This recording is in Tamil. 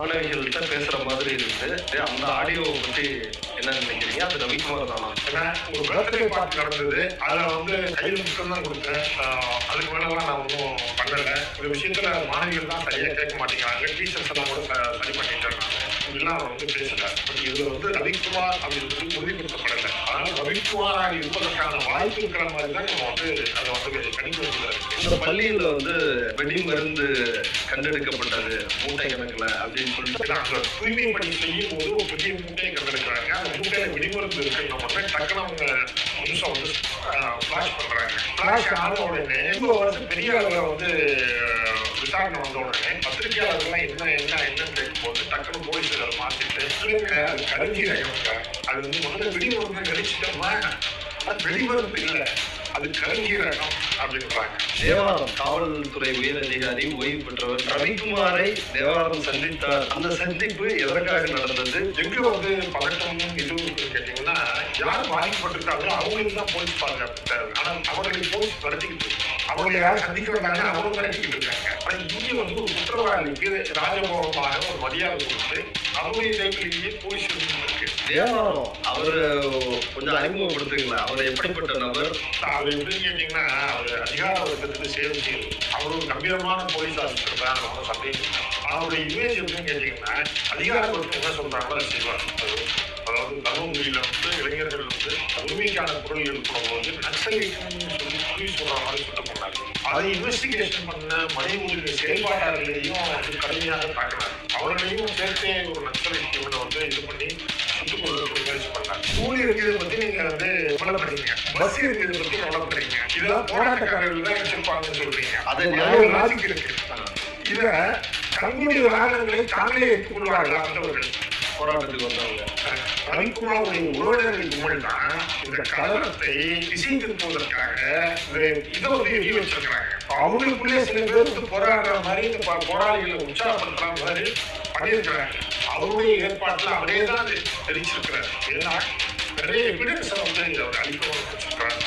மாணவிகள்கிட்ட பேசுற மாதிரி இருந்து அந்த ஆடியோ பத்தி என்ன நினைக்கிறீங்க? அது ரவிக்குமார் தானா? ஏன்னா ஒரு பர்த்டே பார்ட்டி நடந்தது. அதுல வந்து கையில் மட்டும் தான் கொடுத்தேன். அதுக்கு மேலாம் நான் ஒன்றும் பண்ணல. ஒரு விஷயத்துல மாணவிகள் தான் சரியா கேட்க மாட்டேங்கிறாங்க. டீச்சர்ஸ் எல்லாம் கூட சரி பண்ணிட்டு இருக்காங்க. இப்படிலாம் அவர் வந்து பேசல இதுல வந்து ரவிக்குமார் அப்படின்றது உறுதிப்படுத்தப்படல அதனால ரவிக்குமாராக இருப்பதற்கான வாய்ப்பு இருக்கிற மாதிரி தான் நம்ம வந்து அதை வந்து இந்த பள்ளியில வந்து வெடி மருந்து கண்டெடுக்கப்பட்டது மூட்டை கணக்குல அப்படின்னு சொல்லிட்டு. நாங்க தூய்மை பணி செய்யும் போது ஒரு பெரிய மூட்டையை கண்டெடுக்கிறாங்க. அந்த மூட்டையில வெடிமருந்து இருக்குன்னு உடனே டக்குனு அவங்க நிமிஷம் வந்து ஃபிளாஷ் பண்றாங்க. ஃபிளாஷ் ஆன உடனே இவங்க வந்து பெரிய அளவில் வந்து விசாரணை வந்த உடனே பத்திரிகையாளர்கள்லாம் என்ன என்ன என்னன்னு கேட்கும்போது டக்குனு போலீஸ் அதை மாத்திட்டு இல்லைங்க அது கருஞ்சீரகம் அது வந்து முதல்ல வெடிமருந்து கழிச்சிட்டோம்னா அது வெடிமருந்து இல்லை. அது கருஞ்சீரகம் அப்படின்றாங்க. தேவாரம் காவல்துறை உயர் அதிகாரி ஓய்வு பெற்றவர் ரவிக்குமாரை தேவாரம் சந்தித்தார். அந்த சந்திப்பு எதற்காக நடந்தது? எங்க வந்து பதட்டம் இது இருக்குன்னு கேட்டீங்கன்னா யார் பாதிக்கப்பட்டிருக்காங்களோ அவங்களுக்கு தான் போலீஸ் பாதுகாப்பு ஆனா அவர்களை போலீஸ் நடத்திக்கிட்டு. அவர்களை யாரும் சந்திக்க வேண்டாங்க அவங்க நடத்திக்கிட்டு இருக்காங்க. ஆனா இங்க வந்து ஒரு குற்றவாளிக்கு ராஜபோகமாக ஒரு மரியாதை கொடுத்து அவருடைய டைப்பிலேயே போலீஸ் தேவாரம் அவர் கொஞ்சம் அறிமுகப்படுத்துங்களா அவர் எப்படிப்பட்ட நபர்? அவர் எப்படின்னு கேட்டீங்கன்னா அவர் அதிகார வர்க்கத்துக்கு சேவை செய்யுது அவர் ஒரு கம்பீரமான போலீஸ் ஆஃபீஸர் தான். நம்ம சந்தேகம். அவருடைய இமேஜ் எப்படின்னு கேட்டீங்கன்னா அதிகார வர்க்கம் என்ன சொல்றாங்களோ செய்வார். அது- அதாவது தர்மபுரியில வந்து இளைஞர்கள் வந்து உரிமைக்கான குரல் எழுப்பும் போது நக்சலைட்னு சொல்லி குறி சொல்ற மாதிரி சொல்ல போனாங்க அதை இன்வெஸ்டிகேஷன் பண்ண உரிமை செயல்பாட்டாளர்களையும் வந்து கடுமையாக தாக்கினார் அவர்களையும் சேர்த்தே ஒரு நக்சலைட் வந்து இது பண்ணி பண்ணாங்க பத்தி நீங்க வந்து கவலைப்படுறீங்க பஸ் இருக்கிறத பத்தி கவலைப்படுறீங்க இதெல்லாம் போராட்டக்காரர்கள் தான் வச்சிருப்பாங்கன்னு சொல்றீங்க அதை அது லாஜிக் இருக்கு இத தங்களுடைய வாகனங்களை தாங்களே எடுத்துக்கொள்வார்கள் வந்தவர்கள் போராட்டத்துக்கு வந்தவங்க ரவிக்குமாருடைய உறவினர்கள் கும்பல் தான் இந்த கலவரத்தை திசை திருப்புவதற்காக இந்த இதை வந்து எழுதி வச்சிருக்கிறாங்க அவங்களுக்குள்ளே சில பேருக்கு போராடுற மாதிரி இந்த போராளிகளை உற்சாகப்படுத்துற மாதிரி பண்ணியிருக்கிறாங்க அவருடைய ஏற்பாட்டில் அவரே தான் அது தெரிவிச்சிருக்கிறார். ஏன்னா நிறைய எவிடன்ஸை வந்து அவர் அளிக்க வச்சிருக்கிறாங்க